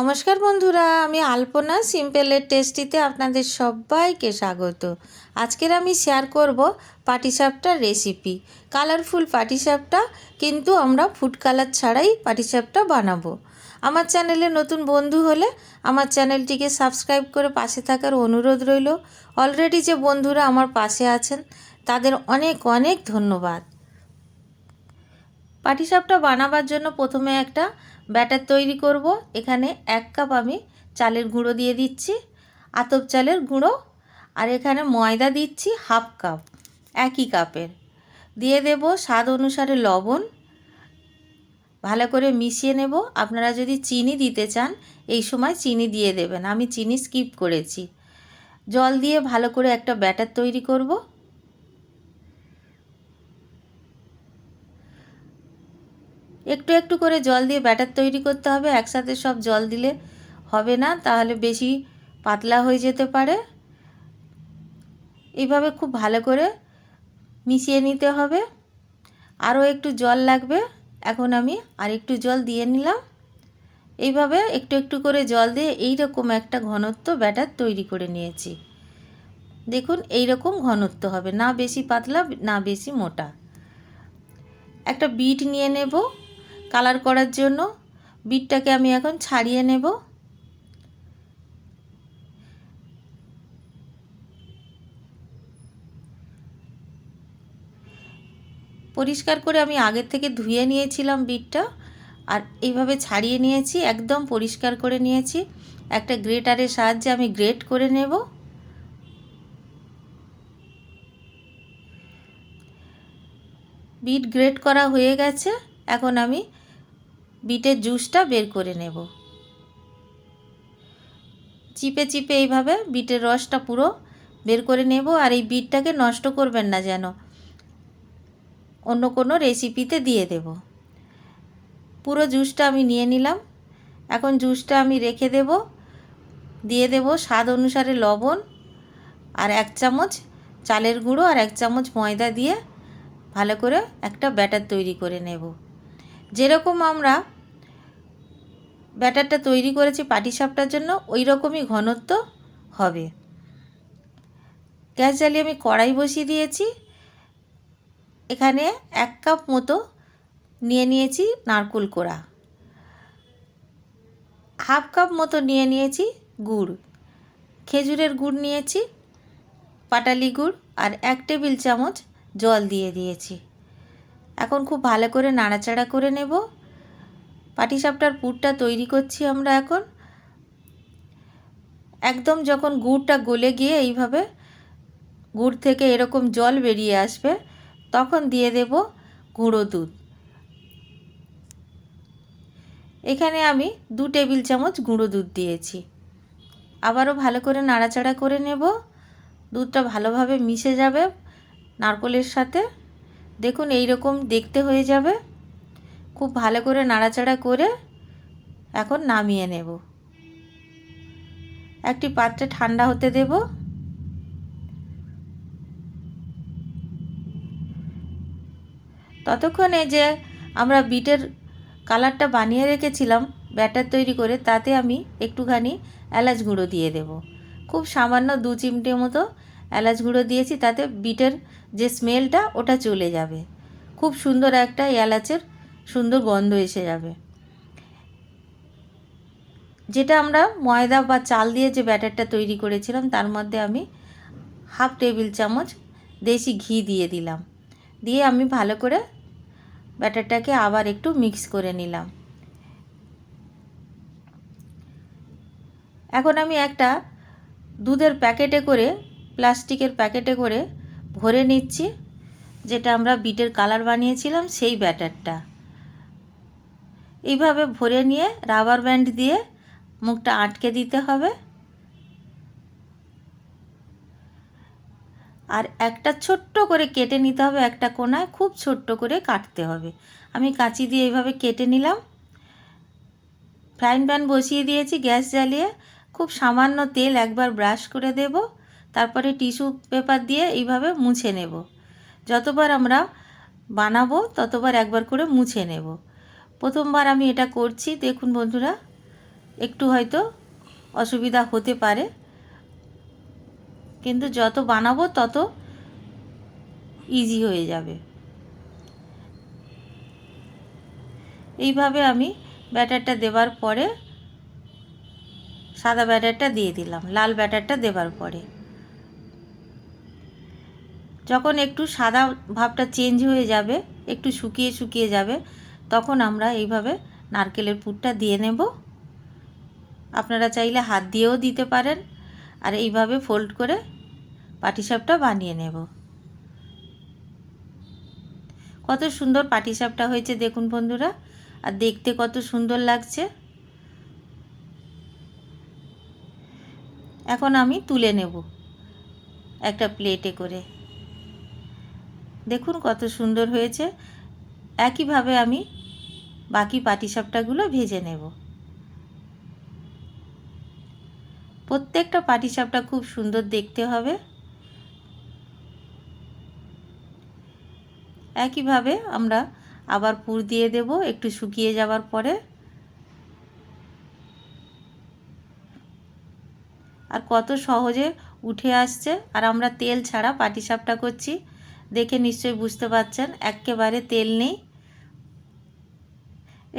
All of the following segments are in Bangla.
নমস্কার বন্ধুরা, আমি আলপনা সিম্পলের টেস্টিতে আপনাদের সবাইকে স্বাগত। আজকের আমি শেয়ার করব পাটিসাপটার রেসিপি কালারফুল পাটিসাপটা কিন্তু আমরা ফুড কালার ছাড়াই পাটিসাপটা বানাবো। আমার চ্যানেলে নতুন বন্ধু হলে আমার চ্যানেলটিকে সাবস্ক্রাইব করে পাশে থাকার অনুরোধ রইল। অলরেডি যে বন্ধুরা আমার পাশে আছেন, তাদের অনেক অনেক ধন্যবাদ। পাটিসাপটা বানাবার জন্য প্রথমে একটা ব্যাটার তৈরি করব। এখানে এক কাপ আমি চালের গুঁড়ো দিয়ে দিচ্ছি, আতপ চালের গুঁড়ো, আর এখানে ময়দা দিচ্ছি হাফ কাপ, একই কাপের। দিয়ে দেব স্বাদ অনুসারে লবণ, ভালো করে মিশিয়ে নেব। আপনারা যদি চিনি দিতে চান, এই সময় চিনি দিয়ে দেবেন। আমি চিনি স্কিপ করেছি। জল দিয়ে ভালো করে একটা ব্যাটার তৈরি করব। একটু একটু করে জল দিয়ে ব্যাটার তৈরি করতে হবে, একসাথে সব জল দিলে হবে না, তাহলে বেশি পাতলা হয়ে যেতে পারে। এইভাবে খুব ভালো করে মিশিয়ে নিতে হবে। আরও একটু জল লাগবে, এখন আমি আর একটু জল দিয়ে নিলাম। এইভাবে একটু একটু করে জল দিয়ে এই রকম একটা ঘনত্ব ব্যাটার তৈরি করে নিয়েছি। দেখুন এই রকম ঘনত্ব হবে, না বেশি পাতলা, না বেশি মোটা। একটা বিট নিয়ে নেব। কালার করার জন্য বিটটাকে আমি এখন ছাড়িয়ে নেব। পরিষ্কার করে আমি আগের থেকে ধুয়ে নিয়েছিলাম বিটটা আর এইভাবে ছাড়িয়ে নিয়েছি, একদম পরিষ্কার করে নিয়েছি। একটা গ্রেটারের সাহায্যে আমি গ্রেট করে নেব। বিট গ্রেট করা হয়ে গেছে, এখন আমি বিটের জুসটা বের করে নেব। চিপে চিপে এইভাবে বিটের রসটা পুরো বের করে নেব আর এই বিটটাকে নষ্ট করবেন না যেন। অন্য কোনো রেসিপিতে দিয়ে দেব। পুরো জুসটা আমি নিয়ে নিলাম। এখন জুসটা আমি রেখে দেব। দিয়ে দেব স্বাদ অনুসারে লবণ আর এক চামচ চালের গুঁড়ো আর এক চামচ ময়দা দিয়ে ভালো করে একটা ব্যাটার তৈরি করে নেব। যেরকম আমরা ব্যাটারটা তৈরি করেছি পাটিসাপটার জন্য ওই রকমই ঘনত্ব হবে। গ্যাস জ্বালিয়ে আমি কড়াই বসিয়ে দিয়েছি। এখানে এক কাপ মতো নিয়ে নিয়েছি নারকুল কোড়া। হাফ কাপ মতো নিয়ে নিয়েছি গুড়। খেজুরের গুড় নিয়েছি, পাটালি গুড় আর এক টেবিল চামচ জল দিয়ে দিয়েছি। এখন খুব ভালো করে নাড়াচাড়া করে নেব। পাটিসাপটার পুরটা তৈরি করছি আমরা এখন। একদম যখন গুড়টা গলে গিয়ে এইভাবে গুড় থেকে এরকম জল বেরিয়ে আসবে, তখন দিয়ে দেব গুঁড়ো দুধ। এখানে আমি দু টেবিল চামচ গুঁড়ো দুধ দিয়েছি। আবারও ভালো করে নাড়াচাড়া করে নেব। দুধটা ভালোভাবে মিশে যাবে নারকলের সাথে। দেখুন এই রকম দেখতে হয়ে যাবে। খুব ভালো করে নাড়াচাড়া করে এখন নামিয়ে নেব। একটি পাত্রে ঠান্ডা হতে দেব। ততক্ষণে যে আমরা বিটের কালারটা বানিয়ে রেখেছিলাম ব্যাটার তৈরি করে, তাতে আমি একটুখানি এলাচ গুঁড়ো দিয়ে দেব। খুব সামান্য দু চিমটে মতো এলাচ গুঁড়ো দিয়েছি, তাতে বিটের যে স্মেলটা ওটা চলে যাবে। খুব সুন্দর একটা এলাচের সুন্দর গন্ধ এসে যাবে। যেটা আমরা ময়দা বা চাল দিয়ে যে ব্যাটারটা তৈরি করেছিলাম, তার মধ্যে আমি হাফ টেবিল চামচ দেশি ঘি দিয়ে দিলাম। দিয়ে আমি ভালো করে ব্যাটারটাকে আবার একটু মিক্স করে নিলাম। এখন আমি একটা দুধের প্যাকেটে করে, প্লাস্টিকের প্যাকেটে করে ভরে নিচ্ছি। যেটা আমরা বিটের কালার বানিয়েছিলাম, সেই ব্যাটারটা। এইভাবে ভরে নিয়ে রাবার ব্যান্ড দিয়ে মুখটা আটকে দিতে হবে। আর একটা ছোট্ট করে কেটে নিতে হবে একটা কোনায়, খুব ছোট্ট করে কাটতে হবে। আমি কাঁচি দিয়ে এইভাবে কেটে নিলাম। ফ্রাইং প্যান বসিয়ে দিয়েছি গ্যাস জ্বালিয়ে। খুব সামান্য তেল একবার ব্রাশ করে দেব। তারপরে টিস্যু পেপার দিয়ে এইভাবে মুছে নেব। যতবার আমরা বানাবো ততবার একবার করে মুছে নেব। প্রথমবার আমি এটা করছি, দেখুন বন্ধুরা, একটু হয়তো অসুবিধা হতে পারে। কিন্তু যত বানাবো তত ইজি হয়ে যাবে। এইভাবে আমি ব্যাটারটা দেওয়ার পরে সাদা ব্যাটারটা দিয়ে দিলাম, লাল ব্যাটারটা দেওয়ার পরে। যখন একটু সাদা ভাবটা চেঞ্জ হয়ে যাবে, একটু শুকিয়ে শুকিয়ে যাবে তখন আমরা এইভাবে নারকেলের পুরটা দিয়ে নেব। আপনারা চাইলে হাত দিয়েও দিতে পারেন। আর এইভাবে ফোল্ড করে পাটিসাপটা বানিয়ে নেব। কত সুন্দর পাটিসাপটা হয়েছে দেখুন বন্ধুরা। আর দেখতে কত সুন্দর লাগছে। এখন আমি তুলে নেব একটা প্লেটে করে। দেখুন কত সুন্দর হয়েছে। একইভাবে আমি বাকি পাটিসাপটাগুলো ভেজে নেব। প্রত্যেকটা পাটিসাপটা খুব সুন্দর দেখতে হবে। একইভাবে আমরা আবার পুর দিয়ে দেব, একটু শুকিয়ে যাওয়ার পরে। আর কত সহজে উঠে আসছে। আর আমরা তেল ছাড়া পাটিসাপটা করছি। দেখে নিশ্চয়ই বুঝতে পারছেন, একেবারে তেল নেই।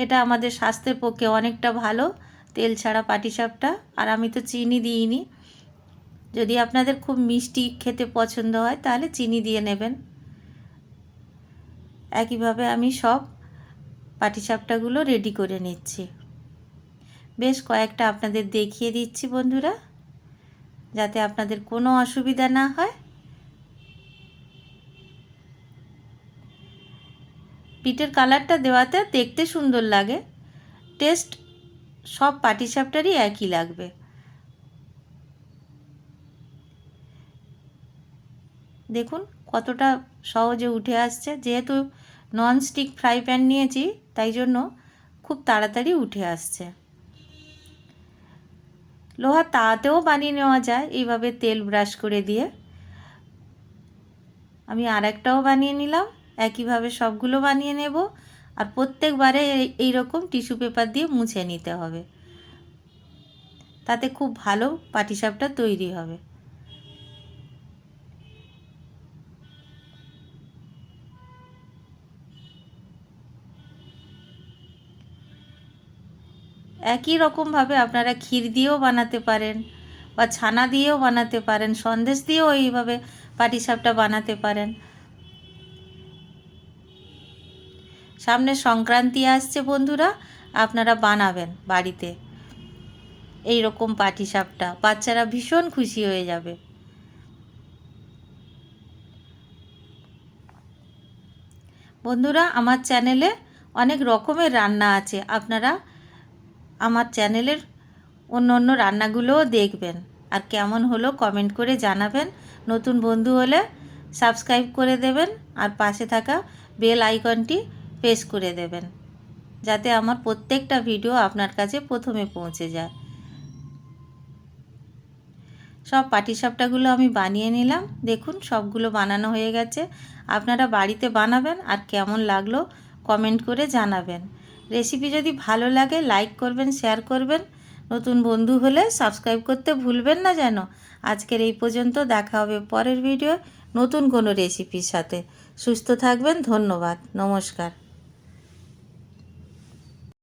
এটা আমাদের স্বাস্থ্যের পক্ষে অনেকটা ভালো, তেল ছাড়া পাটিসাপটা আর আমি তো চিনি দিইনি। যদি আপনাদের খুব মিষ্টি খেতে পছন্দ হয়, তাহলে চিনি দিয়ে নেবেন। একইভাবে আমি সব পাটিসাপটাগুলো রেডি করে নিচ্ছি। বেশ কয়েকটা আপনাদের দেখিয়ে দিচ্ছি বন্ধুরা, যাতে আপনাদের কোনো অসুবিধা না হয়। পিঠের কালারটা দেওয়াতে দেখতে সুন্দর লাগে। টেস্ট সব পাটিসাপটারই একই লাগবে। দেখুন কতটা সহজে উঠে আসছে। যেহেতু ননস্টিক ফ্রাই প্যান নিয়েছি, তাই জন্য খুব তাড়াতাড়ি উঠে আসছে। লোহার তাতেও বানিয়ে নেওয়া যায়, এইভাবে তেল ব্রাশ করে দিয়ে। আমি আর একটাও বানিয়ে নিলাম। একইভাবে সবগুলো বানিয়ে নেব আর প্রত্যেকবারে এই রকম টিস্যু পেপার দিয়ে মুছে নিতে হবে। তাতে খুব ভালো পাটিসাপটা তৈরি হবে। একই রকমভাবে আপনারা ক্ষীর দিয়েও বানাতে পারেন বা ছানা দিয়েও বানাতে পারেন, সন্দেশ দিয়েও এইভাবে পাটিসাপটা বানাতে পারেন। সামনে সংক্রান্তি আসছে বন্ধুরা, আপনারা বানাবেন বাড়িতে। এই রকম পাটিসাপটা, বাচ্চারা ভীষণ খুশি হয়ে যাবে। বন্ধুরা, আমার চ্যানেলে অনেক রকমের রান্না আছে, আপনারা আমার চ্যানেলের অন্য অন্য রান্নাগুলোও দেখবেন। আর কেমন হলো কমেন্ট করে জানাবেন। নতুন বন্ধু হলে সাবস্ক্রাইব করে দেবেন। আর পাশে থাকা বেল আইকনটি প্রেস করে দেবেন। যাতে আমার প্রত্যেকটা ভিডিও আপনার কাছে প্রথমে পৌঁছে যায়। সব পাটিসাপটাগুলো আমি বানিয়ে নিলাম। দেখুন, সবগুলো বানানো হয়ে গেছে। আপনারা বাড়িতে বানাবেন আর কেমন লাগল কমেন্ট করে জানাবেন। রেসিপি যদি ভালো লাগে লাইক করবেন শেয়ার করবেন। নতুন বন্ধু হলে সাবস্ক্রাইব করতে ভুলবেন না যেন। আজকের এই পর্যন্ত দেখা হবে পরের ভিডিও নতুন কোনো রেসিপির সাথে। সুস্থ থাকবেন, ধন্যবাদ। নমস্কার।